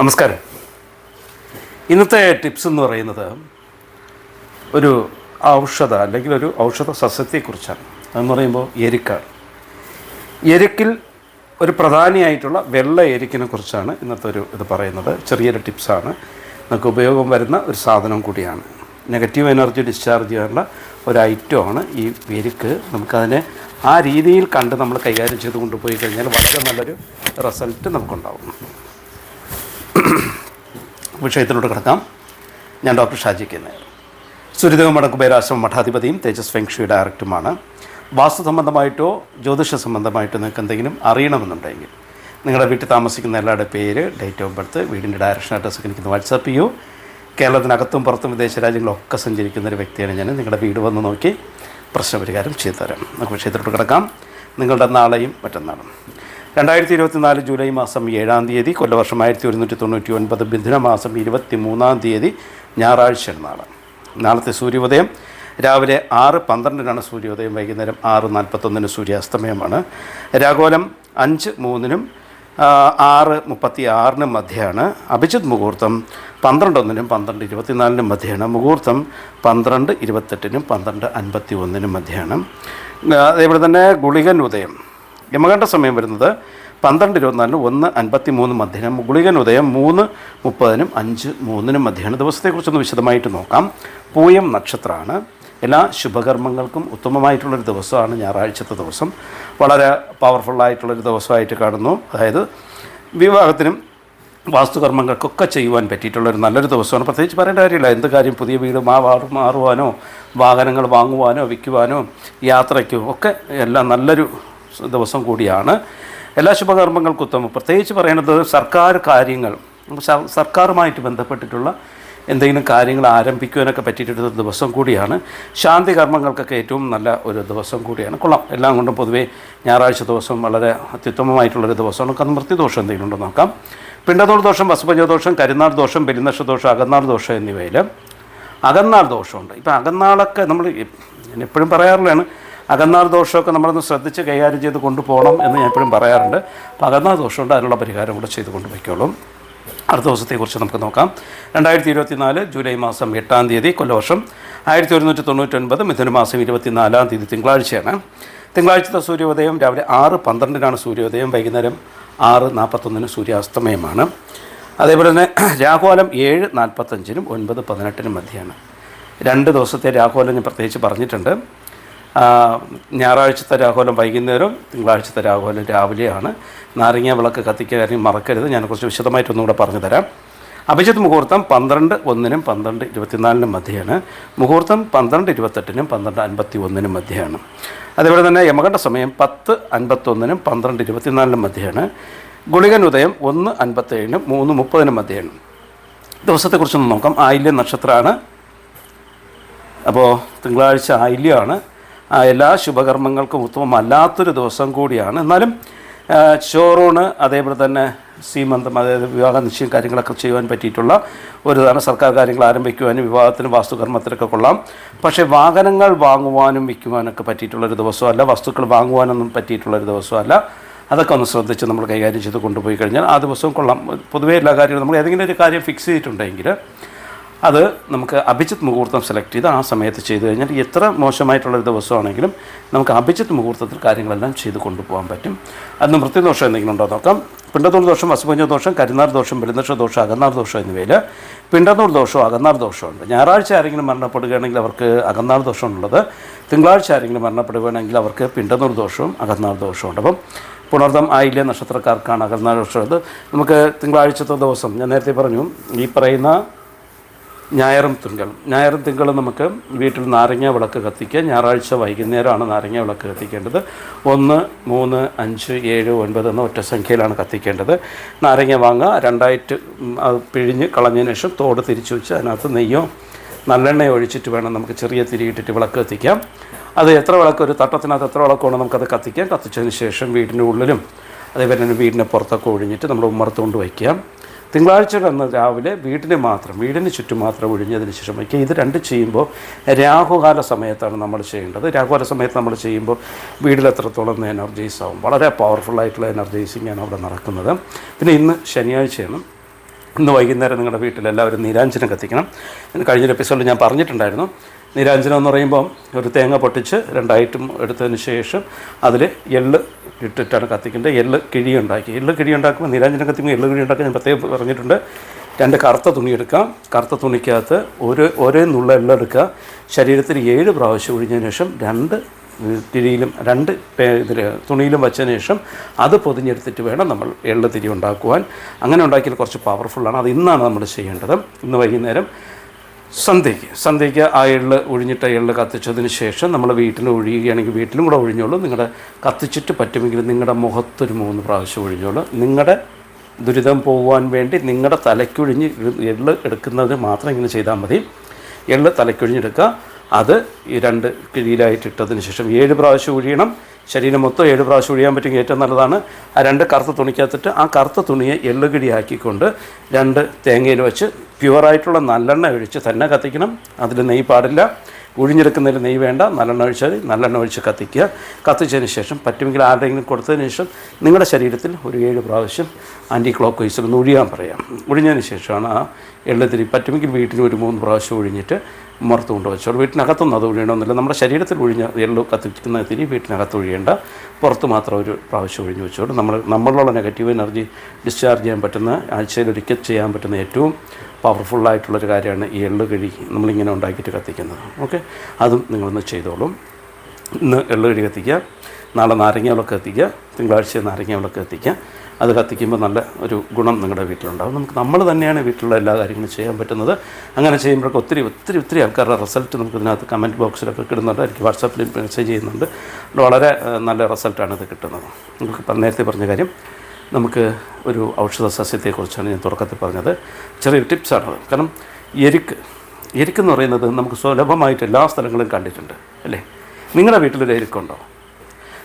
നമസ്കാരം. ഇന്നത്തെ ടിപ്സ് എന്ന് പറയുന്നത് ഒരു ഔഷധ അല്ലെങ്കിൽ ഒരു ഔഷധ സസ്യത്തെക്കുറിച്ചാണ്. അതെന്ന് പറയുമ്പോൾ എരിക്കാണ്. എരിക്കിൽ ഒരു പ്രധാനിയായിട്ടുള്ള വെള്ള എരിക്കിനെ കുറിച്ചാണ് ഇന്നത്തെ ഒരു ഇത് പറയുന്നത്. ചെറിയൊരു ടിപ്സാണ്. നമുക്ക് ഉപയോഗം വരുന്ന ഒരു സാധനം കൂടിയാണ്. നെഗറ്റീവ് എനർജി ഡിസ്ചാർജ് ചെയ്യാനുള്ള ഒരു ഐറ്റമാണ് ഈ എരിക്ക്. നമുക്കതിനെ ആ രീതിയിൽ കണ്ട് നമ്മൾ കൈകാര്യം ചെയ്ത് കൊണ്ടുപോയി കഴിഞ്ഞാൽ വളരെ നല്ലൊരു റിസൾട്ട് നമുക്കുണ്ടാവും. വിഷയത്തിലോട്ട് കിടക്കാം. ഞാൻ ഡോക്ടർ ഷാജി കെ നായർ. സുരിദേവ മടക്കുബേരാശ്രമ മഠാധിപതിയും തേജസ് ഫെങ്ഷി ഡയറക്ടറുമാണ്. വാസ്തു സംബന്ധമായിട്ടോ ജ്യോതിഷ സംബന്ധമായിട്ടോ നിങ്ങൾക്ക് എന്തെങ്കിലും അറിയണമെന്നുണ്ടെങ്കിൽ നിങ്ങളുടെ വീട്ടിൽ താമസിക്കുന്ന എല്ലാവരുടെ പേര് ഡേറ്റ് ഓഫ് ബർത്ത് വീടിന്റെ ഡയറക്ഷൻ അഡ്രസ്സ് എനിക്ക് വാട്സാപ്പ് ചെയ്യൂ. കേരളത്തിനകത്തും പുറത്തും വിദേശ രാജ്യങ്ങളൊക്കെ സഞ്ചരിക്കുന്ന ഒരു വ്യക്തിയാണ് ഞാൻ. നിങ്ങളുടെ വീട് വന്ന് നോക്കി പ്രശ്നപരിഹാരം ചെയ്തു തരാം നമുക്ക് വിഷയത്തിലോട്ട് കിടക്കാം. നിങ്ങളുടെ നാളെയും മറ്റന്നാളും. രണ്ടായിരത്തി ഇരുപത്തിനാല് ജൂലൈ മാസം ഏഴാം തീയതി കൊല്ലവർഷം ആയിരത്തി ഒരുന്നൂറ്റി തൊണ്ണൂറ്റി ഒൻപത് ബിന്ദുന മാസം ഇരുപത്തി മൂന്നാം തീയതി ഞായറാഴ്ച നാളെ നാളത്തെ സൂര്യോദയം രാവിലെ ആറ് പന്ത്രണ്ടിനാണ് സൂര്യോദയം വൈകുന്നേരം ആറ് നാൽപ്പത്തൊന്നിന് സൂര്യാസ്തമയമാണ്. രാഘോലം അഞ്ച് മൂന്നിനും ആറ് മുപ്പത്തി ആറിനും മധ്യയാണ്. അഭിജിത് മുഹൂർത്തം പന്ത്രണ്ട് ഒന്നിനും പന്ത്രണ്ട് ഇരുപത്തിനാലിനും മധ്യയാണ്. മുഹൂർത്തം പന്ത്രണ്ട് ഇരുപത്തെട്ടിനും പന്ത്രണ്ട് അൻപത്തി ഒന്നിനും മധ്യയാണ് അതേപോലെ തന്നെ ഗുളികൻ ഉദയം യമകണ്ഠ സമയം വരുന്നത് പന്ത്രണ്ട് ഇരുപത്തിനാലിന് ഒന്ന് അൻപത്തി മൂന്ന് മധ്യാഹ്നം ഗുളികൻ ഉദയം മൂന്ന് മുപ്പതിനും അഞ്ച് മൂന്നിനും മധ്യാഹ്നം ദിവസത്തെക്കുറിച്ചൊന്ന് വിശദമായിട്ട് നോക്കാം. പൂയം നക്ഷത്രമാണ് എല്ലാ ശുഭകർമ്മങ്ങൾക്കും ഉത്തമമായിട്ടുള്ളൊരു ദിവസമാണ് ഞായറാഴ്ചത്തെ ദിവസം. വളരെ പവർഫുള്ളായിട്ടുള്ളൊരു ദിവസമായിട്ട് കാണുന്നു. അതായത് വിവാഹത്തിനും വാസ്തുകർമ്മങ്ങൾക്കൊക്കെ ചെയ്യുവാൻ പറ്റിയിട്ടുള്ളൊരു നല്ലൊരു ദിവസമാണ്. പ്രത്യേകിച്ച് പറയേണ്ട കാര്യമില്ല. എന്ത് കാര്യം പുതിയ വീട് മാ മാറുവാനോ വാഹനങ്ങൾ വാങ്ങുവാനോ വിൽക്കുവാനോ യാത്രയ്ക്കോ ഒക്കെ എല്ലാം നല്ലൊരു ദിവസം കൂടിയാണ്. എല്ലാ ശുഭകർമ്മങ്ങൾക്കും ഉത്തമം. പ്രത്യേകിച്ച് പറയുന്നത് സർക്കാർ കാര്യങ്ങൾ. സർക്കാരുമായിട്ട് ബന്ധപ്പെട്ടിട്ടുള്ള എന്തെങ്കിലും കാര്യങ്ങൾ ആരംഭിക്കുവാനൊക്കെ പറ്റിയിട്ടൊരു ദിവസം കൂടിയാണ്. ശാന്തി കർമ്മങ്ങൾക്കൊക്കെ ഏറ്റവും നല്ല ഒരു ദിവസം കൂടിയാണ്. കൊള്ളാം. എല്ലാം കൊണ്ടും പൊതുവേ ഞായറാഴ്ച ദിവസം വളരെ അത്യുത്തമമായിട്ടുള്ളൊരു ദിവസമാണ്. കന്മൃത്തി ദോഷം എന്തെങ്കിലും ഉണ്ടോ നോക്കാം. പിണ്ടതോൾ ദോഷം വസുപഞ്ചദോഷം കരുനാൾ ദോഷം പെരുന്നക്ഷ ദോഷം അകന്നാൾ ദോഷം എന്നിവയിൽ അകന്നാൾ ദോഷമുണ്ട്. ഇപ്പം അകന്നാളൊക്കെ നമ്മൾ എപ്പോഴും പറയാറുള്ളതാണ്. അകന്നാൾ ദോഷമൊക്കെ നമ്മളൊന്ന് ശ്രദ്ധിച്ച് കൈകാര്യം ചെയ്ത് കൊണ്ടുപോകണം എന്ന് ഞാൻ എപ്പോഴും പറയാറുണ്ട്. അപ്പം അകന്നാൾ ദോഷമുണ്ട് അതിനുള്ള പരിഹാരം കൂടെ ചെയ്ത് കൊണ്ടുപോയിക്കോളും. അടുത്ത ദിവസത്തെക്കുറിച്ച് നമുക്ക് നോക്കാം. രണ്ടായിരത്തി ഇരുപത്തിനാല് ജൂലൈ മാസം എട്ടാം തീയതി കൊല്ലവർഷം ആയിരത്തി ഒരുന്നൂറ്റി തൊണ്ണൂറ്റൊൻപത് മിഥുന മാസം ഇരുപത്തിനാലാം തീയതി തിങ്കളാഴ്ചയാണ്. തിങ്കളാഴ്ചത്തെ സൂര്യോദയം രാവിലെ ആറ് പന്ത്രണ്ടിനാണ് സൂര്യോദയം വൈകുന്നേരം ആറ് നാൽപ്പത്തൊന്നിന് സൂര്യാസ്തമയമാണ്. അതേപോലെ തന്നെ രാഹുലം ഏഴ് നാൽപ്പത്തഞ്ചിനും ഒൻപത് പതിനെട്ടിനും മധ്യയാണ് രണ്ട് ദിവസത്തെ രാഹുലം ഞാൻ പ്രത്യേകിച്ച് പറഞ്ഞിട്ടുണ്ട്. ഞായറാഴ്ചത്തെ രാഹുലം വൈകുന്നേരം തിങ്കളാഴ്ചത്തെ രാഹുലം രാവിലെയാണ്. നാരങ്ങ വിളക്ക് കത്തിക്കുക കാര്യം മറക്കരുത്. ഞാൻ കുറച്ച് വിശദമായിട്ടൊന്നും കൂടെ പറഞ്ഞു തരാം അഭിജിത്ത് മുഹൂർത്തം പന്ത്രണ്ട് ഒന്നിനും പന്ത്രണ്ട് ഇരുപത്തിനാലിനും മധ്യയാണ്. മുഹൂർത്തം പന്ത്രണ്ട് ഇരുപത്തെട്ടിനും പന്ത്രണ്ട് അൻപത്തി ഒന്നിനും മധ്യയാണ്. അതേപോലെ തന്നെ യമകണ്ഠ സമയം പത്ത് അൻപത്തൊന്നിനും പന്ത്രണ്ട് ഇരുപത്തിനാലിനും മധ്യയാണ്. ഗുളികൻ ഉദയം ഒന്ന് അൻപത്തേഴിനും മൂന്ന് മുപ്പതിനും മധ്യയാണ്. ദിവസത്തെക്കുറിച്ചൊന്ന് നോക്കാം. ആയില്യം നക്ഷത്രമാണ്. അപ്പോൾ തിങ്കളാഴ്ച ആയില്യമാണ് എല്ലാ ശുഭകർമ്മങ്ങൾക്കും ഉത്തമമല്ലാത്തൊരു ദിവസം കൂടിയാണ്. എന്നാലും ചോറൂണ് അതേപോലെ തന്നെ സീമന്തം അതായത് വിവാഹ നിശ്ചയം കാര്യങ്ങളൊക്കെ ചെയ്യുവാൻ പറ്റിയിട്ടുള്ള ഒരു ഇതാണ് സർക്കാർ കാര്യങ്ങൾ ആരംഭിക്കുവാനും വിവാഹത്തിനും വാസ്തുകർമ്മത്തിനൊക്കെ കൊള്ളാം. പക്ഷേ വാഹനങ്ങൾ വാങ്ങുവാനും വിൽക്കുവാനൊക്കെ പറ്റിയിട്ടുള്ളൊരു ദിവസമല്ല വസ്തുക്കൾ വാങ്ങുവാനൊന്നും പറ്റിയിട്ടുള്ളൊരു ദിവസമല്ല. അതൊക്കെ ഒന്ന് ശ്രദ്ധിച്ച് നമ്മൾ കൈകാര്യം ചെയ്ത് കൊണ്ടുപോയി കഴിഞ്ഞാൽ ആ ദിവസവും കൊള്ളാം. പൊതുവേ എല്ലാ കാര്യങ്ങളും നമ്മൾ ഏതെങ്കിലും ഒരു കാര്യം ഫിക്സ് ചെയ്തിട്ടുണ്ടെങ്കിൽ അത് നമുക്ക് അഭിജിത്ത് മുഹൂർത്തം സെലക്ട് ചെയ്ത് ആ സമയത്ത് ചെയ്തു കഴിഞ്ഞാൽ എത്ര മോശമായിട്ടുള്ളൊരു ദിവസമാണെങ്കിലും നമുക്ക് അഭിജിത്ത് മുഹൂർത്തത്തിൽ കാര്യങ്ങളെല്ലാം ചെയ്ത് കൊണ്ടുപോകാൻ പറ്റും. അന്ന് മൃത്യുദോഷം എന്തെങ്കിലും ഉണ്ടോ നോക്കാം. പിണ്ടത്തൂർ ദോഷം അസുപഞ്ച ദോഷം കരുനാർ ദോഷം പെരുന്നക്ഷ ദോഷം അകന്നാർ ദോഷം എന്നിവയിൽ പിണ്ടത്തൂർ ദോഷവും അകന്നാർ ദോഷമുണ്ട് ഞായറാഴ്ച ആരെങ്കിലും മരണപ്പെടുകയാണെങ്കിൽ അവർക്ക് അകന്നാർ ദോഷമുള്ളത് തിങ്കളാഴ്ച ആരെങ്കിലും മരണപ്പെടുകയാണെങ്കിൽ അവർക്ക് പിണ്ടന്നൂർ ദോഷവും അകന്നാർ ദോഷമുണ്ട് അപ്പം പുണർദം ആയില്യ നക്ഷത്രക്കാർക്കാണ് അകന്നാർ ദോഷം നമുക്ക് തിങ്കളാഴ്ചത്തെ ദിവസം ഞാൻ നേരത്തെ പറഞ്ഞു ഈ പറയുന്ന ഞായറും തിങ്കൾ ഞായറും തിങ്കളും നമുക്ക് വീട്ടിൽ നാരങ്ങ വിളക്ക് കത്തിക്കുക. ഞായറാഴ്ച വൈകുന്നേരമാണ് നാരങ്ങ വിളക്ക് കത്തിക്കേണ്ടത്. ഒന്ന് മൂന്ന് അഞ്ച് ഏഴ് ഒൻപത് എന്ന ഒറ്റ സംഖ്യയിലാണ് കത്തിക്കേണ്ടത്. നാരങ്ങ വാങ്ങുക. രണ്ടായിട്ട് അത് പിഴിഞ്ഞ് കളഞ്ഞതിന് ശേഷം തോട് തിരിച്ചു വെച്ച് അതിനകത്ത് നെയ്യോ നല്ലെണ്ണ ഒഴിച്ചിട്ട് വേണം നമുക്ക് ചെറിയ തിരിയിട്ടിട്ട് വിളക്ക് കത്തിക്കാം. അത് എത്ര വിളക്ക്? ഒരു തട്ടത്തിനകത്ത് എത്ര വിളക്ക് വേണം നമുക്കത് കത്തിക്കാം. കത്തിച്ചതിന് ശേഷം വീടിന്റെ ഉള്ളിലും അതേപോലെ തന്നെ വീടിന്റെ പുറത്തൊക്കെ ഒഴിഞ്ഞിട്ട് നമ്മൾ ഉമ്മർത്തുകൊണ്ട് വയ്ക്കാം. തിങ്കളാഴ്ച അന്ന് രാവിലെ വീടിന് മാത്രം വീടിന് ചുറ്റും മാത്രം ഒഴിഞ്ഞതിന് ശേഷം വയ്ക്കുക ഇത് രണ്ട് ചെയ്യുമ്പോൾ രാഹുകാല സമയത്താണ് നമ്മൾ ചെയ്യേണ്ടത്. രാഹുകാല സമയത്ത് നമ്മൾ ചെയ്യുമ്പോൾ വീട്ടിൽ എത്രത്തോളം എനർജീസ് ആവും. വളരെ പവർഫുള്ളായിട്ടുള്ള എനർജൈസിങ്ങാണ് അവിടെ നടക്കുന്നത്. പിന്നെ ഇന്ന് ശനിയാഴ്ചയാണ്. ഇന്ന് വൈകുന്നേരം നിങ്ങളുടെ വീട്ടിൽ എല്ലാവരും നീരാഞ്ജനം കത്തിക്കണം. ഇന്ന് കഴിഞ്ഞൊരു എപ്പിസോഡിൽ ഞാൻ പറഞ്ഞിട്ടുണ്ടായിരുന്നു. നീരാഞ്ജനം എന്ന് പറയുമ്പോൾ ഒരു തേങ്ങ പൊട്ടിച്ച് രണ്ടായിട്ടും എടുത്തതിന് ശേഷം അതിൽ എള്ള് ഇട്ടിട്ടാണ് കത്തിക്കേണ്ടത്. എള്ള് കിഴി ഉണ്ടാക്കി. എള്ള് കിഴി ഉണ്ടാക്കുമ്പോൾ നീരാഞ്ജനം കത്തിക്കുമ്പോൾ എള്ള് കിഴി ഉണ്ടാക്കി ഞാൻ പ്രത്യേകം പറഞ്ഞിട്ടുണ്ട്. രണ്ട് കറുത്ത തുണി എടുക്കാം. കറുത്ത തുണിക്കകത്ത് ഒരു ഒരേ നുള്ള എള്ള എടുക്കുക. ശരീരത്തിൽ ഏഴ് പ്രാവശ്യം ഒഴിഞ്ഞതിന് ശേഷം രണ്ട് തിരിയിലും രണ്ട് തുണിയിലും വച്ചതിന് ശേഷം അത് പൊതിഞ്ഞെടുത്തിട്ട് വേണം നമ്മൾ എള്ള് തിരി ഉണ്ടാക്കുവാൻ. അങ്ങനെ ഉണ്ടാക്കിയാൽ കുറച്ച് പവർഫുള്ളാണ് അത് ഇന്നാണ് നമ്മൾ ചെയ്യേണ്ടത്. ഇന്ന് വൈകുന്നേരം സന്ധ്യയ്ക്ക്. സന്ധ്യയ്ക്ക് ആ എള്ള് ഒഴിഞ്ഞിട്ട് എള്ള് കത്തിച്ചതിന് ശേഷം നമ്മൾ വീട്ടിൽ ഒഴിയുകയാണെങ്കിൽ വീട്ടിലും കൂടെ ഒഴിഞ്ഞോളൂ. നിങ്ങളുടെ കത്തിച്ചിട്ട് പറ്റുമെങ്കിൽ നിങ്ങളുടെ മുഖത്തൊരു മൂന്ന് പ്രാവശ്യം ഒഴിഞ്ഞോളൂ. നിങ്ങളുടെ ദുരിതം പോകുവാൻ വേണ്ടി നിങ്ങളുടെ തലയ്ക്കൊഴിഞ്ഞ് എള്ള് എടുക്കുന്നത് മാത്രം ഇങ്ങനെ ചെയ്താൽ മതി. എള്ള് തലയ്ക്കൊഴിഞ്ഞെടുക്കുക അത് ഈ രണ്ട് കിഴിയിലായിട്ട് ഇട്ടതിന് ശേഷം ഏഴ് പ്രാവശ്യം ഒഴിയണം. ശരീരം മൊത്തം ഏഴ് പ്രാവശ്യം ഒഴിയാൻ പറ്റുമെങ്കിൽ ഏറ്റവും നല്ലതാണ്. ആ രണ്ട് കറുത്ത തുണിക്കകത്തിട്ട് ആ കറുത്ത തുണിയെ എള്ളുകിടിയാക്കിക്കൊണ്ട് രണ്ട് തേങ്ങയിൽ വെച്ച് പ്യുവറായിട്ടുള്ള നല്ലെണ്ണ ഒഴിച്ച് തന്നെ കത്തിക്കണം. അതിൽ നെയ്യ് പാടില്ല. ഒഴിഞ്ഞെടുക്കുന്നതിൽ നെയ്യ് വേണ്ട. നല്ലെണ്ണ ഒഴിച്ചാൽ നല്ലെണ്ണ ഒഴിച്ച് കത്തിക്കുക. കത്തിച്ചതിന് ശേഷം പറ്റുമെങ്കിൽ ആരുടെയെങ്കിലും കൊടുത്തതിന് ശേഷം നിങ്ങളുടെ ശരീരത്തിൽ ഒരു ഏഴ് പ്രാവശ്യം ആന്റി ക്ലോക്ക് വൈസിൽ ഒന്ന് ഒഴിയാൻ പറയാം. ഒഴിഞ്ഞതിന് ശേഷമാണ് ആ എള്ളത്തിരി പറ്റുമെങ്കിൽ വീട്ടിൽ ഒരു മൂന്ന് പ്രാവശ്യം ഒഴിഞ്ഞിട്ട് മുറത്ത് കൊണ്ട് വെച്ചോളൂ വീട്ടിനകത്തൊന്നും അത് ഒഴിയണമെന്നില്ല. നമ്മുടെ ശരീരത്തിൽ ഒഴിഞ്ഞ എള്ളു കത്തിക്കുന്ന തിരി വീട്ടിനകത്ത് ഒഴിയേണ്ട. പുറത്ത് മാത്രം ഒരു പ്രാവശ്യം ഒഴിഞ്ഞു വെച്ചോളൂ നമ്മൾ നമ്മളിലുള്ള നെഗറ്റീവ് എനർജി ഡിസ്ചാർജ് ചെയ്യാൻ പറ്റുന്ന ആഴ്ചയിൽ ഒരിക്കൽ ചെയ്യാൻ പറ്റുന്ന ഏറ്റവും പവർഫുള്ളായിട്ടുള്ളൊരു കാര്യമാണ് ഈ എള്ളു കഴി നമ്മളിങ്ങനെ ഉണ്ടാക്കിയിട്ട് കത്തിക്കുന്നത്. ഓക്കെ അതും നിങ്ങളൊന്ന് ചെയ്തോളും. ഇന്ന് എള്ളു കഴി കത്തിക്കുക. നാളെ നാരങ്ങ വിളക്ക് കത്തിക്കുക. തിങ്കളാഴ്ച നാരങ്ങ വിളക്ക് കത്തിക്കുക. അത് കത്തിക്കുമ്പോൾ നല്ല ഒരു ഗുണം നിങ്ങളുടെ വീട്ടിലുണ്ടാകും നമുക്ക് നമ്മൾ തന്നെയാണ് വീട്ടിലുള്ള എല്ലാ കാര്യങ്ങളും ചെയ്യാൻ പറ്റുന്നത്. അങ്ങനെ ചെയ്യുമ്പോഴൊക്കെ ഒത്തിരി ഒത്തിരി ഒത്തിരി ആൾക്കാരുടെ റിസൾട്ട് നമുക്ക് ഇതിനകത്ത് കമന്റ് ബോക്സിലൊക്കെ കിടുന്നുണ്ട് എനിക്ക് വാട്സാപ്പിൽ മെസ്സേജ് ചെയ്യുന്നുണ്ട്. വളരെ നല്ല റിസൾട്ടാണ് ഇത് കിട്ടുന്നത്. നമുക്ക് നേരത്തെ പറഞ്ഞ കാര്യം നമുക്ക് ഒരു ഔഷധ സസ്യത്തെക്കുറിച്ചാണ് ഞാൻ തുടക്കത്തിൽ പറഞ്ഞത്. ചെറിയൊരു ടിപ്സാണത് കാരണം എരിക്ക് എരിക്കെന്ന് പറയുന്നത് നമുക്ക് സുലഭമായിട്ട് എല്ലാ സ്ഥലങ്ങളും കണ്ടിട്ടുണ്ട്. അല്ലേ? നിങ്ങളുടെ വീട്ടിലൊരു എരിക്കുണ്ടോ?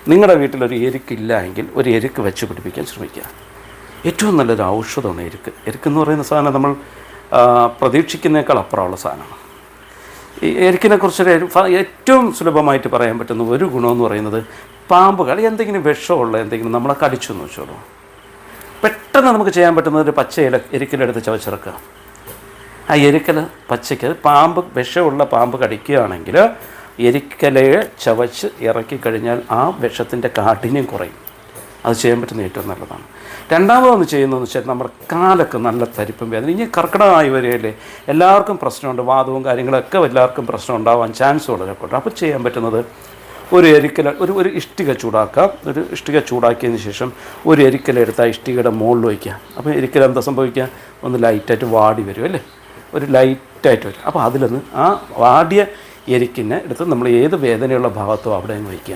നിങ്ങളുടെ വീട്ടിലൊരു എരിക്കില്ല എങ്കിൽ ഒരു എരുക്ക് വെച്ച് പിടിപ്പിക്കാൻ ശ്രമിക്കുക. ഏറ്റവും നല്ലൊരു ഔഷധമാണ് എരുക്ക്. എരുക്ക് എരിക്കെന്ന് പറയുന്ന സാധനം നമ്മൾ പ്രതീക്ഷിക്കുന്നേക്കാൾ അപ്പുറമുള്ള സാധനമാണ്. ഈ എരിക്കിനെ കുറിച്ചൊരു ഏറ്റവും സുലഭമായിട്ട് പറയാൻ പറ്റുന്ന ഒരു ഗുണമെന്ന് പറയുന്നത് പാമ്പുകൾ എന്തെങ്കിലും വിഷമുള്ള എന്തെങ്കിലും നമ്മളെ കടിച്ചു എന്ന് വെച്ചോളൂ. പെട്ടെന്ന് നമുക്ക് ചെയ്യാൻ പറ്റുന്നത് ഒരു പച്ച ഇല എരിക്കലെടുത്ത് ചവച്ചിറക്കുക. ആ എരിക്കൽ പച്ചയ്ക്ക് പാമ്പ് വിഷമുള്ള പാമ്പ് കടിക്കുകയാണെങ്കിൽ എരിക്കലയെ ചവച്ച് ഇറക്കി കഴിഞ്ഞാൽ ആ വിഷത്തിന്റെ കാഠിന്യം കുറയും. അത് ചെയ്യാൻ പറ്റുന്ന ഏറ്റവും നല്ലതാണ്. രണ്ടാമതൊന്ന് ചെയ്യുന്നതെന്ന് വെച്ചാൽ നമ്മുടെ കാലൊക്കെ നല്ല തരിപ്പും വേദന ഇനി കർക്കിടകമായി വരികയല്ലേ എല്ലാവർക്കും പ്രശ്നമുണ്ട്. വാദവും കാര്യങ്ങളൊക്കെ എല്ലാവർക്കും പ്രശ്നം ഉണ്ടാവാൻ ചാൻസ് വളരെ കൂടുതൽ അപ്പോൾ ചെയ്യാൻ പറ്റുന്നത് ഒരു എരിക്കല ഒരു ഒരു ഇഷ്ടിക ചൂടാക്കാം. ഒരു ഇഷ്ടിക ചൂടാക്കിയതിന് ശേഷം ഒരു എരിക്കല എടുത്ത് ആ ഇഷ്ടികയുടെ മുകളിൽ വയ്ക്കുക. അപ്പോൾ എരിക്കല എന്താ സംഭവിക്കുക? ഒന്ന് ലൈറ്റായിട്ട് വാടി വരും അല്ലേ? ഒരു ലൈറ്റായിട്ട് വരും. അപ്പോൾ അതിലൊന്ന് ആ വാടിയ എരിക്കിനെ എടുത്ത് നമ്മൾ ഏത് വേദനയുള്ള ഭാഗത്തോ അവിടെ അങ്ങ് വയ്ക്കുക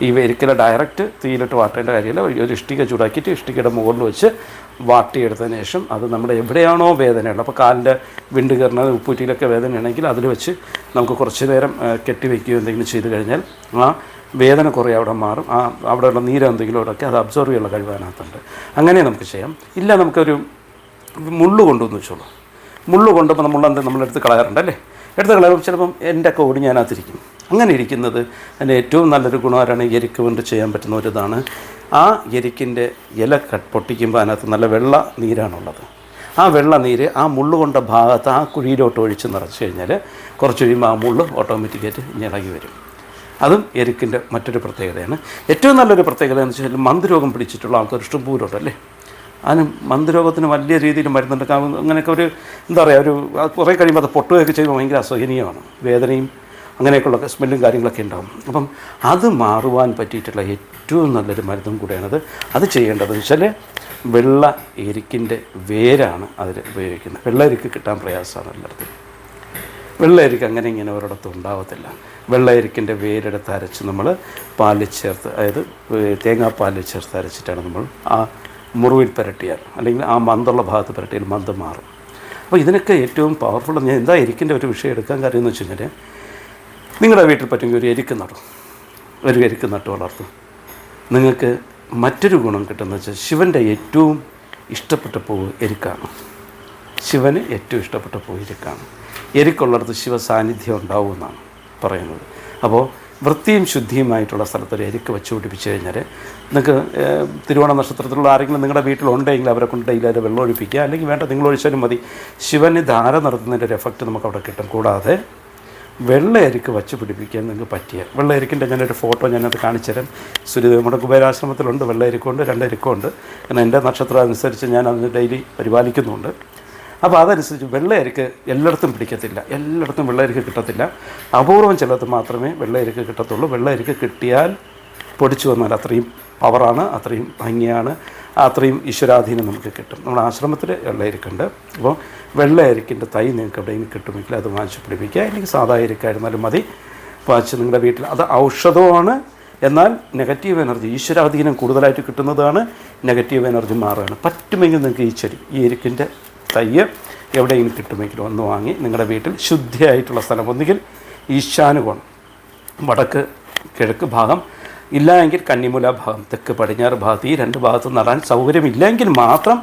ഈ എരിക്കിനെ ഡയറക്റ്റ് തീയിലിട്ട് വാട്ടേണ്ട കാര്യമില്ല. ഒരു- ഇഷ്ടിക ചൂടാക്കിയിട്ട് ഇഷ്ടികയുടെ മുകളിൽ വെച്ച് വാട്ടിയെടുത്തതിന് ശേഷം അത് നമ്മുടെ എവിടെയാണോ വേദനയുള്ളത്. അപ്പോൾ കാലിന്റെ വിണ്ട് കയറുന്നത് ഉപ്പൂറ്റിയിലൊക്കെ വേദനയാണെങ്കിൽ അതിൽ വെച്ച് നമുക്ക് കുറച്ച് നേരം കെട്ടിവെക്കുകയോ എന്തെങ്കിലും ചെയ്ത് കഴിഞ്ഞാൽ ആ വേദന കുറേ അവിടെ മാറും. ആ അവിടെയുള്ള നീര് എന്തെങ്കിലും അവിടെയൊക്കെ അത് അബ്സോർവ് ചെയ്യാനുള്ള കഴിവ് അങ്ങനെ നമുക്ക് ചെയ്യാം. ഇല്ല നമുക്കൊരു മുള്ളു കൊണ്ടുവന്ന് വെച്ചോളൂ. മുള്ളു കൊണ്ടുമ്പോൾ നമ്മൾ എന്ത് നമ്മളെടുത്ത് കളയാറുണ്ട് അല്ലേ എടുത്ത് കളയുമ്പോൾ ചിലപ്പം എന്റെ ഒക്കെ ഓടി ഞാനകത്തിരിക്കും. അങ്ങനെ ഇരിക്കുന്നത് അതിന്റെ ഏറ്റവും നല്ലൊരു ഗുണമാരാണ് എരിക്ക് കൊണ്ട് ചെയ്യാൻ പറ്റുന്ന ഒരു ഇതാണ് ആ എരിക്കിന്റെ ഇല കട്ട് പൊട്ടിക്കുമ്പോൾ അതിനകത്ത് നല്ല വെള്ള നീരാണുള്ളത്. ആ വെള്ള നീര് ആ മുള്ളു കൊണ്ട ഭാഗത്ത് ആ കുഴിയിലോട്ട് ഒഴിച്ച് നിറച്ച് കഴിഞ്ഞാൽ കുറച്ച് കഴിയുമ്പോൾ ആ മുള്ള് ഓട്ടോമാറ്റിക്കായിട്ട് ഇളകി വരും. അതും എരിക്കിന്റെ മറ്റൊരു പ്രത്യേകതയാണ്. ഏറ്റവും നല്ലൊരു പ്രത്യേകത എന്ന് വെച്ചാൽ മന്ദരോഗം പിടിച്ചിട്ടുള്ള ആൾക്കാർ ഇഷ്ടംപോലുണ്ട് അല്ലേ അതിന് മന്ദരോഗത്തിന് വലിയ രീതിയിൽ മരുന്നുണ്ട്. അങ്ങനെയൊക്കെ ഒരു എന്താ പറയുക ഒരു കുറേ കഴിയുമ്പോൾ അത് പൊട്ടുകയൊക്കെ ചെയ്യുമ്പോൾ ഭയങ്കര അസഹനീയമാണ്. വേദനയും അങ്ങനെയൊക്കെയുള്ള സ്മെല്ലും കാര്യങ്ങളൊക്കെ ഉണ്ടാകും അപ്പം അത് മാറുവാൻ പറ്റിയിട്ടുള്ള ഏറ്റവും നല്ലൊരു മരുന്നും കൂടെയാണത്. അത് ചെയ്യേണ്ടത് വെച്ചാൽ വെള്ള എരിക്കിന്റെ വേരാണ് അതിൽ ഉപയോഗിക്കുന്നത്. വെള്ള എരിക്ക് കിട്ടാൻ പ്രയാസമാണ് എല്ലായിടത്തും. വെള്ളയരിക്ക് അങ്ങനെ ഇങ്ങനെ ഒരിടത്തും ഉണ്ടാവത്തില്ല. വെള്ള എരിക്കിന്റെ വേരെടുത്ത് അരച്ച് നമ്മൾ പാലിൽ ചേർത്ത് അതായത് തേങ്ങാപ്പാലിൽ ചേർത്ത് അരച്ചിട്ടാണ് നമ്മൾ ആ മുറിവിൽ പുരട്ടിയാൽ അല്ലെങ്കിൽ ആ മന്തുള്ള ഭാഗത്ത് പുരട്ടിയാൽ മന്ത് മാറും. അപ്പോൾ ഇതിനൊക്കെ ഏറ്റവും പവർഫുൾ ഞാൻ എന്താ എരിക്കിന്റെ ഒരു വിഷയം എടുക്കാൻ കാര്യം എന്ന് വെച്ച് കഴിഞ്ഞാൽ നിങ്ങളുടെ വീട്ടിൽ പറ്റുമെങ്കിൽ ഒരു എരിക്ക് നടും. ഒരു എരിക്ക് നട്ട് വളർത്തും. നിങ്ങൾക്ക് മറ്റൊരു ഗുണം കിട്ടുന്ന വെച്ചാൽ ശിവന്റെ ഏറ്റവും ഇഷ്ടപ്പെട്ട പൂവ് എരിക്കാണ്. ശിവന് ഏറ്റവും ഇഷ്ടപ്പെട്ട പൂവ് എരിക്കാണ്. എരിക്കുള്ളിടത്ത് ശിവ സാന്നിധ്യം ഉണ്ടാവും എന്നാണ് പറയുന്നത്. അപ്പോൾ വൃത്തിയും ശുദ്ധിയുമായിട്ടുള്ള സ്ഥലത്ത് ഒരു എരിക്ക് വെച്ച് പിടിപ്പിച്ച് കഴിഞ്ഞാൽ നിങ്ങൾക്ക് തിരുവോണ നക്ഷത്രത്തിലുള്ള ആരെങ്കിലും നിങ്ങളുടെ വീട്ടിലുണ്ടെങ്കിൽ അവരെ കൊണ്ട് ഡെയിലി അതിൽ വെള്ളം ഒഴിപ്പിക്കുക. അല്ലെങ്കിൽ വേണ്ട നിങ്ങൾ ഒഴിച്ചാലും മതി. ശിവന് ധാര നടത്തുന്നതിന്റെ ഒരു എഫക്റ്റ് നമുക്ക് അവിടെ കിട്ടും. കൂടാതെ വെള്ളയരിക്ക് വച്ച് പിടിപ്പിക്കാൻ നിങ്ങൾക്ക് പറ്റിയ വെള്ളയരിക്കിന്റെ ഞാനൊരു ഫോട്ടോ ഞാനത് കാണിച്ചു തരാം നമ്മുടെ കുബേരാശ്രമത്തിലുണ്ട്. വെള്ളയരിക്കുണ്ട് രണ്ടരിക്കുണ്ട് കാരണം എന്റെ നക്ഷത്രം അനുസരിച്ച് ഞാൻ അതിന് ഡെയിലി പരിപാലിക്കുന്നുണ്ട്. അപ്പോൾ അതനുസരിച്ച് വെള്ളയരിക്ക് എല്ലായിടത്തും പിടിക്കത്തില്ല. എല്ലായിടത്തും വെള്ളയരിക്ക് കിട്ടത്തില്ല. അപൂർവം ചിലത് മാത്രമേ വെള്ളയരിക്ക് കിട്ടത്തുള്ളൂ. വെള്ളയരിക്ക് കിട്ടിയാൽ പൊടിച്ചു വന്നാൽ അത്രയും പവറാണ് അത്രയും ഭംഗിയാണ് അത്രയും ഈശ്വരാധീനം നമുക്ക് കിട്ടും. നമ്മുടെ ആശ്രമത്തിൽ വെള്ളയരിക്കുണ്ട്. അപ്പോൾ വെള്ളയരിക്കിന്റെ തൈ നിങ്ങൾക്ക് എവിടെയെങ്കിലും കിട്ടുമെങ്കിൽ അത് വാങ്ങിച്ച് പിടിപ്പിക്കുക. അല്ലെങ്കിൽ സാധാ അരിക്കായിരുന്നാലും മതി. വാങ്ങിച്ച് നിങ്ങളുടെ വീട്ടിൽ അത് ഔഷധമാണ്. എന്നാൽ നെഗറ്റീവ് എനർജി ഈശ്വരാധീനം കൂടുതലായിട്ട് കിട്ടുന്നതാണ്. നെഗറ്റീവ് എനർജി മാറുകയാണ്. പറ്റുമെങ്കിൽ നിങ്ങൾക്ക് ഈ ചെടി ഈ എരിക്കിന്റെ തയ്യ് എവിടെയെങ്കിലും കിട്ടുമെങ്കിൽ ഒന്ന് വാങ്ങി നിങ്ങളുടെ വീട്ടിൽ ശുദ്ധിയായിട്ടുള്ള സ്ഥലം. ഒന്നുകിൽ ഈശാനുകോണം വടക്ക് കിഴക്ക് ഭാഗം ഇല്ല എങ്കിൽ കന്നിമൂല ഭാഗം തെക്ക് പടിഞ്ഞാറ് ഭാഗത്ത്. ഈ രണ്ട് ഭാഗത്തും നടാൻ സൗകര്യമില്ലെങ്കിൽ മാത്രം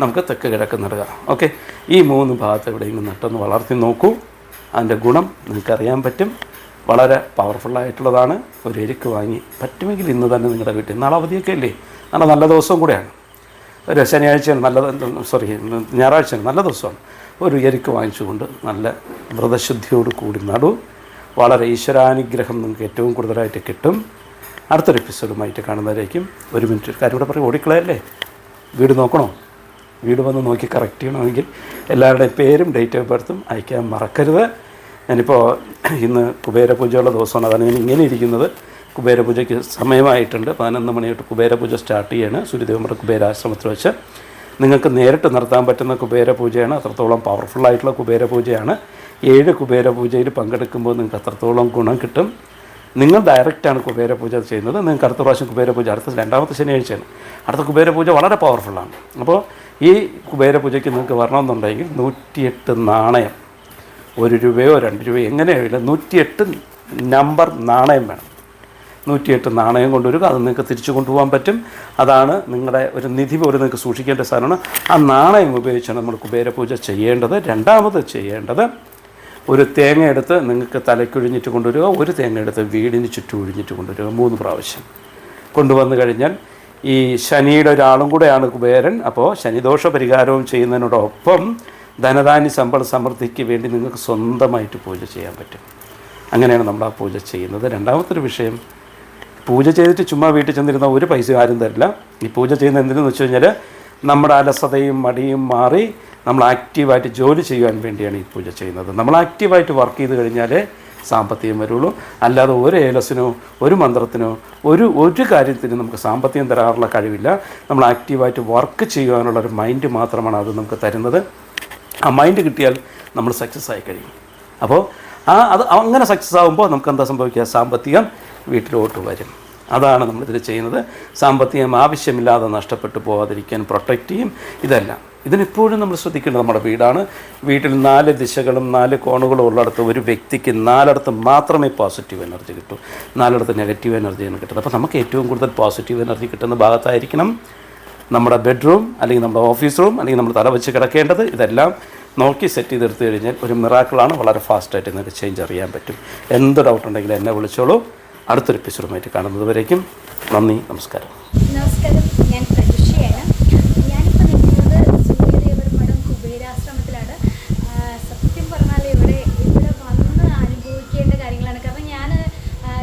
നമുക്ക് തെക്ക് കിഴക്ക് നടുക. ഓക്കെ? ഈ മൂന്ന് ഭാഗത്ത് എവിടെയെങ്കിലും നട്ടൊന്ന് വളർത്തി നോക്കൂ. അതിന്റെ ഗുണം നിങ്ങൾക്കറിയാൻ പറ്റും. വളരെ പവർഫുള്ളായിട്ടുള്ളതാണ് ഒരു എരിക്ക് വാങ്ങി പറ്റുമെങ്കിൽ ഇന്ന് തന്നെ നിങ്ങളുടെ വീട്ടിൽ. നാളെ അവധിയൊക്കെ അല്ലേ നല്ല ദിവസവും കൂടെയാണ്. ഒരു ശനിയാഴ്ച നല്ല സോറി ഞായറാഴ്ച നല്ല ദിവസമാണ്. ഒരു എരിക്ക് വാങ്ങിച്ചുകൊണ്ട് നല്ല വ്രതശുദ്ധിയോട് കൂടി നടു. വളരെ ഈശ്വരാനുഗ്രഹം നിങ്ങൾക്ക് ഏറ്റവും കൂടുതലായിട്ട് കിട്ടും. അടുത്തൊരു എപ്പിസോഡുമായിട്ട് കാണുന്നവരേക്കും ഒരു മിനിറ്റ് കാര്യം കൂടെ പറയും ഓടിക്കളയല്ലേ? വീട് നോക്കണോ? വീട് വന്ന് നോക്കി കറക്റ്റ് ചെയ്യണമെങ്കിൽ എല്ലാവരുടെയും പേരും ഡേറ്റ് ഓഫ് ബർത്തും അയക്കാൻ മറക്കരുത്. ഞാനിപ്പോൾ ഇന്ന് കുബേരപൂജയുള്ള ദിവസമാണ്. അതാണ് ഞാൻ ഇങ്ങനെ ഇരിക്കുന്നത്. കുബേരപൂജയ്ക്ക് സമയമായിട്ടുണ്ട്. പതിനൊന്ന് മണിയായിട്ട് കുബേരപൂജ സ്റ്റാർട്ട് ചെയ്യാണ്. സൂര്യദേവമ്മയുടെ കുബേരാശ്രമത്തിൽ വെച്ച് നിങ്ങൾക്ക് നേരിട്ട് നടത്താൻ പറ്റുന്ന കുബേരപൂജയാണ്. അത്രത്തോളം പവർഫുള്ളായിട്ടുള്ള കുബേരപൂജയാണ്. ഏഴ് കുബേരപൂജയിൽ പങ്കെടുക്കുമ്പോൾ നിങ്ങൾക്ക് അത്രത്തോളം ഗുണം കിട്ടും. നിങ്ങൾ ഡയറക്റ്റാണ് കുബേരപൂജ ചെയ്യുന്നത്. നിങ്ങൾക്ക് അടുത്ത പ്രാവശ്യം കുബേരപൂജ അടുത്ത രണ്ടാമത്തെ ശനിയാഴ്ചയാണ് അടുത്ത കുബേരപൂജ വളരെ പവർഫുള്ളാണ് അപ്പോൾ ഈ കുബേരപൂജയ്ക്ക് നിങ്ങൾക്ക് വരണമെന്നുണ്ടെങ്കിൽ നൂറ്റിയെട്ട് നാണയം. ഒരു രൂപയോ രണ്ട് രൂപയോ എങ്ങനെയോ നൂറ്റിയെട്ട് നമ്പർ നാണയം വേണം. നൂറ്റിയെട്ട് നാണയം കൊണ്ടുവരിക അത് നിങ്ങൾക്ക് തിരിച്ചു കൊണ്ടുപോകാൻ പറ്റും. അതാണ് നിങ്ങളുടെ ഒരു നിധി പോലെ നിങ്ങൾക്ക് സൂക്ഷിക്കേണ്ട സാധനമാണ്. ആ നാണയം ഉപയോഗിച്ചാണ് നമ്മൾ കുബേരപൂജ ചെയ്യേണ്ടത്. രണ്ടാമത് ചെയ്യേണ്ടത് ഒരു തേങ്ങ എടുത്ത് നിങ്ങൾക്ക് തലയ്ക്കൊഴിഞ്ഞിട്ട് കൊണ്ടുവരിക ഒരു തേങ്ങ എടുത്ത് വീടിന് ചുറ്റും ഒഴിഞ്ഞിട്ട് കൊണ്ടുവരിക മൂന്ന് പ്രാവശ്യം. കൊണ്ടുവന്നു കഴിഞ്ഞാൽ ഈ ശനിയുടെ ഒരാളും കൂടെയാണ് കുബേരൻ. അപ്പോൾ ശനിദോഷ പരിഹാരവും ചെയ്യുന്നതിനോടൊപ്പം ധനധാന്യ സമ്പൽ സമൃദ്ധിക്ക് വേണ്ടി നിങ്ങൾക്ക് സ്വന്തമായിട്ട് പൂജ ചെയ്യാൻ പറ്റും. അങ്ങനെയാണ് നമ്മൾ ആ പൂജ ചെയ്യുന്നത്. രണ്ടാമത്തൊരു വിഷയം പൂജ ചെയ്തിട്ട് ചുമ്മാ വീട്ടിൽ ചെന്നിരുന്ന ഒരു പൈസ ആരും തരില്ല. ഈ പൂജ ചെയ്യുന്ന എന്തിനെന്ന് വെച്ച് കഴിഞ്ഞാൽ നമ്മുടെ അലസതയും മടിയും മാറി നമ്മൾ ആക്റ്റീവായിട്ട് ജോലി ചെയ്യാൻ വേണ്ടിയാണ് ഈ പൂജ ചെയ്യുന്നത്. നമ്മൾ ആക്റ്റീവായിട്ട് വർക്ക് ചെയ്ത് കഴിഞ്ഞാൽ സാമ്പത്തികം വരുള്ളൂ. അല്ലാതെ ഒരു ഏലസിനോ ഒരു മന്ത്രത്തിനോ ഒരു ഒരു കാര്യത്തിനും നമുക്ക് സാമ്പത്തികം തരാറുള്ള കഴിവില്ല. നമ്മൾ ആക്റ്റീവായിട്ട് വർക്ക് ചെയ്യാനുള്ള ഒരു മൈൻഡ് മാത്രമാണ് അത് നമുക്ക് തരുന്നത്. ആ മൈൻഡ് കിട്ടിയാൽ നമ്മൾ സക്സസ് ആയി കഴിയും. അപ്പോൾ ആ അത് അങ്ങനെ സക്സസ് ആകുമ്പോൾ നമുക്ക് എന്താ സംഭവിക്കുക? സാമ്പത്തികം വീട്ടിലോട്ട് വരും. അതാണ് നമ്മളിതിൽ ചെയ്യുന്നത്. സാമ്പത്തികം ആവശ്യമില്ലാതെ നഷ്ടപ്പെട്ടു പോകാതിരിക്കാൻ പ്രൊട്ടക്റ്റ് ചെയ്യും. ഇതെല്ലാം. ഇതിനെപ്പോഴും നമ്മൾ ശ്രദ്ധിക്കേണ്ടത് നമ്മുടെ വീടാണ്. വീട്ടിൽ നാല് ദിശകളും നാല് കോണുകളും ഉള്ളിടത്ത് ഒരു വ്യക്തിക്ക് നാലിടത്ത് മാത്രമേ പോസിറ്റീവ് എനർജി കിട്ടൂ. നാലിടത്ത് നെഗറ്റീവ് എനർജിയാണ് കിട്ടുന്നത്. അപ്പോൾ നമുക്ക് ഏറ്റവും കൂടുതൽ പോസിറ്റീവ് എനർജി കിട്ടുന്ന ഭാഗത്തായിരിക്കണം നമ്മുടെ ബെഡ്റൂം അല്ലെങ്കിൽ നമ്മുടെ ഓഫീസ് റൂം അല്ലെങ്കിൽ നമ്മൾ തല വെച്ച് കിടക്കേണ്ടത് ഇതെല്ലാം നോക്കി സെറ്റ് ചെയ്തെടുത്ത് കഴിഞ്ഞാൽ ഒരു മിറാക്കിളാണ് വളരെ ഫാസ്റ്റായിട്ട് നിങ്ങൾക്ക് ചേഞ്ച് അറിയാൻ പറ്റും. എന്ത് ഡൗട്ട് ഉണ്ടെങ്കിലും എന്നെ വിളിച്ചോളൂ. അടുത്തൊരു എപ്പിസോഡുമായിട്ട് കാണുന്നത് വരേക്കും നന്ദി നമസ്കാരം. നമസ്കാരം. ഞാൻ പ്രതീക്ഷയാണ് ഞാനിപ്പോൾ നിൽക്കുന്നത് സൂര്യദേവർ മഠം കുബേരാശ്രമത്തിലാണ് ആ, സത്യം പറഞ്ഞാൽ ഇവിടെ ഇവിടെ വന്ന് അനുഭവിക്കേണ്ട കാര്യങ്ങളാണ് കാരണം ഞാൻ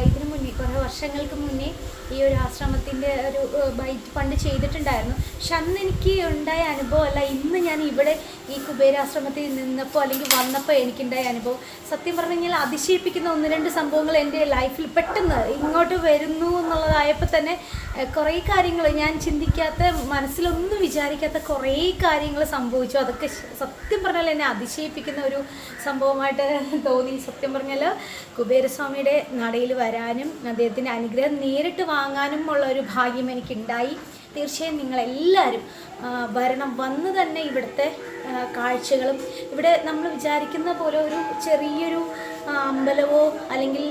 ഇതിനു മുന്നേ കുറേ വർഷങ്ങൾക്ക് മുന്നേ ഈ ഒരു ആശ്രമത്തിന്റെ ഒരു ആ, ബൈറ്റ് പണ്ട് ചെയ്തിട്ടുണ്ടായിരുന്നു പക്ഷെ അന്ന് എനിക്ക് ഉണ്ടായ അനുഭവമല്ല ഇന്ന് ഞാൻ ഇവിടെ ഈ കുബേരാശ്രമത്തിൽ നിന്നപ്പോൾ അല്ലെങ്കിൽ വന്നപ്പോൾ എനിക്കുണ്ടായ അനുഭവം. സത്യം പറഞ്ഞു കഴിഞ്ഞാൽ അതിശയിപ്പിക്കുന്ന ഒന്ന് രണ്ട് സംഭവങ്ങൾ എന്റെ ലൈഫിൽ പെട്ടെന്ന് ഇങ്ങോട്ട് വരുന്നു എന്നുള്ളതായപ്പോൾ തന്നെ കുറേ കാര്യങ്ങൾ ഞാൻ ചിന്തിക്കാത്ത മനസ്സിലൊന്നും വിചാരിക്കാത്ത കുറേ കാര്യങ്ങൾ സംഭവിച്ചു. അതൊക്കെ സത്യം പറഞ്ഞാൽ എന്നെ അതിശയിപ്പിക്കുന്ന ഒരു സംഭവമായിട്ട് തോന്നി. സത്യം പറഞ്ഞാൽ കുബേരസ്വാമിയുടെ നടയിൽ വരാനും അദ്ദേഹത്തിന്റെ അനുഗ്രഹം നേരിട്ട് വാങ്ങാനും ഉള്ള ഒരു ഭാഗ്യം എനിക്കുണ്ടായി. തീർച്ചയായും നിങ്ങളെല്ലാവരും വരണം വന്ന് തന്നെ ഇവിടുത്തെ കാഴ്ചകളും ഇവിടെ നമ്മൾ വിചാരിക്കുന്ന പോലെ ഒരു ചെറിയൊരു അമ്പലമോ അല്ലെങ്കിൽ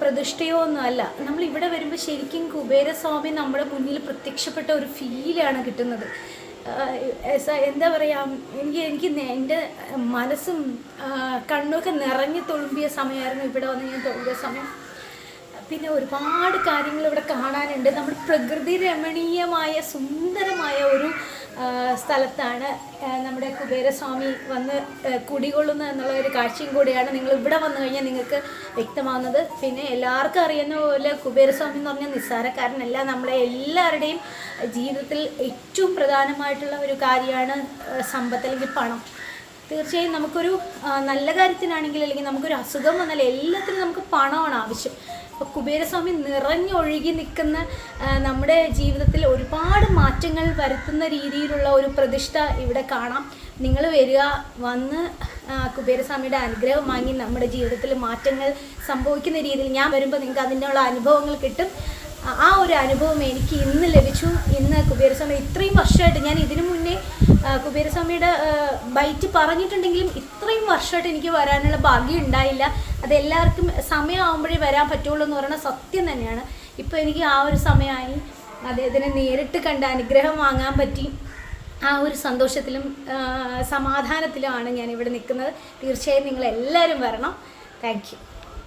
പ്രതിഷ്ഠയോ ഒന്നും അല്ല. നമ്മൾ ഇവിടെ വരുമ്പോൾ ശരിക്കും കുബേരസ്വാമി നമ്മുടെ മുന്നിൽ പ്രത്യക്ഷപ്പെട്ട ഒരു ഫീലാണ് കിട്ടുന്നത്. എന്താ പറയുക എനിക്ക് എനിക്ക് എന്റെ മനസ്സും കണ്ണൊക്കെ നിറഞ്ഞു തുളുമ്പിയ സമയമായിരുന്നു ഇവിടെ വന്ന് ഞാൻ തുളുമ്പിയ സമയം. പിന്നെ ഒരുപാട് കാര്യങ്ങൾ ഇവിടെ കാണാനുണ്ട്. നമ്മൾ പ്രകൃതി രമണീയമായ സുന്ദരമായ ഒരു സ്ഥലത്താണ് നമ്മുടെ കുബേരസ്വാമി വന്ന് കുടികൊള്ളുന്ന എന്നുള്ള ഒരു കാഴ്ചയും കൂടിയാണ് നിങ്ങൾ ഇവിടെ വന്നു കഴിഞ്ഞാൽ നിങ്ങൾക്ക് വ്യക്തമാകുന്നത് പിന്നെ എല്ലാവർക്കും അറിയുന്ന പോലെ കുബേരസ്വാമി എന്ന് പറഞ്ഞാൽ നിസ്സാരക്കാരനല്ല. നമ്മളെ എല്ലാവരുടെയും ജീവിതത്തിൽ ഏറ്റവും പ്രധാനമായിട്ടുള്ള ഒരു കാര്യമാണ് സമ്പത്ത് അല്ലെങ്കിൽ പണം. തീർച്ചയായും നമുക്കൊരു നല്ല കാര്യത്തിനാണെങ്കിൽ അല്ലെങ്കിൽ നമുക്കൊരു അസുഖം വന്നാൽ എല്ലാത്തിനും നമുക്ക് പണമാണ് ആവശ്യം. കുബേരസ്വാമി നിറഞ്ഞൊഴുകി നിൽക്കുന്ന നമ്മുടെ ജീവിതത്തിൽ ഒരുപാട് മാറ്റങ്ങൾ വരുത്തുന്ന രീതിയിലുള്ള ഒരു പ്രതിഷ്ഠ ഇവിടെ കാണാം. നിങ്ങൾ വരിക വന്ന് കുബേരസ്വാമിയുടെ അനുഗ്രഹം വാങ്ങി നമ്മുടെ ജീവിതത്തിൽ മാറ്റങ്ങൾ സംഭവിക്കുന്ന രീതിയിൽ ഞാൻ വരുമ്പോൾ നിങ്ങൾക്ക് അതിനുള്ള അനുഭവങ്ങൾ കിട്ടും. ആ- ഒരു അനുഭവം എനിക്ക് ഇന്ന് ലഭിച്ചു. ഇന്ന് കുബേരസ്വാമി ഇത്രയും വർഷമായിട്ട് ഞാൻ ഇതിനു മുന്നേ കുബേരസ്വാമിയുടെ ബൈറ്റ് പറഞ്ഞിട്ടുണ്ടെങ്കിലും ഇത്രയും വർഷമായിട്ട് എനിക്ക് വരാനുള്ള ഭാഗ്യം ഉണ്ടായില്ല. അത് എല്ലാവർക്കും സമയമാകുമ്പോഴേ വരാൻ പറ്റുള്ളൂ എന്ന് പറയുന്നത് സത്യം തന്നെയാണ്. ഇപ്പോൾ എനിക്ക് ആ ഒരു സമയമായി. അദ്ദേഹത്തിനെ നേരിട്ട് കണ്ട് അനുഗ്രഹം വാങ്ങാൻ പറ്റി. ആ ഒരു സന്തോഷത്തിലും സമാധാനത്തിലുമാണ് ഞാൻ ഇവിടെ നിൽക്കുന്നത്. തീർച്ചയായും നിങ്ങൾ എല്ലാവരും വരണം. താങ്ക്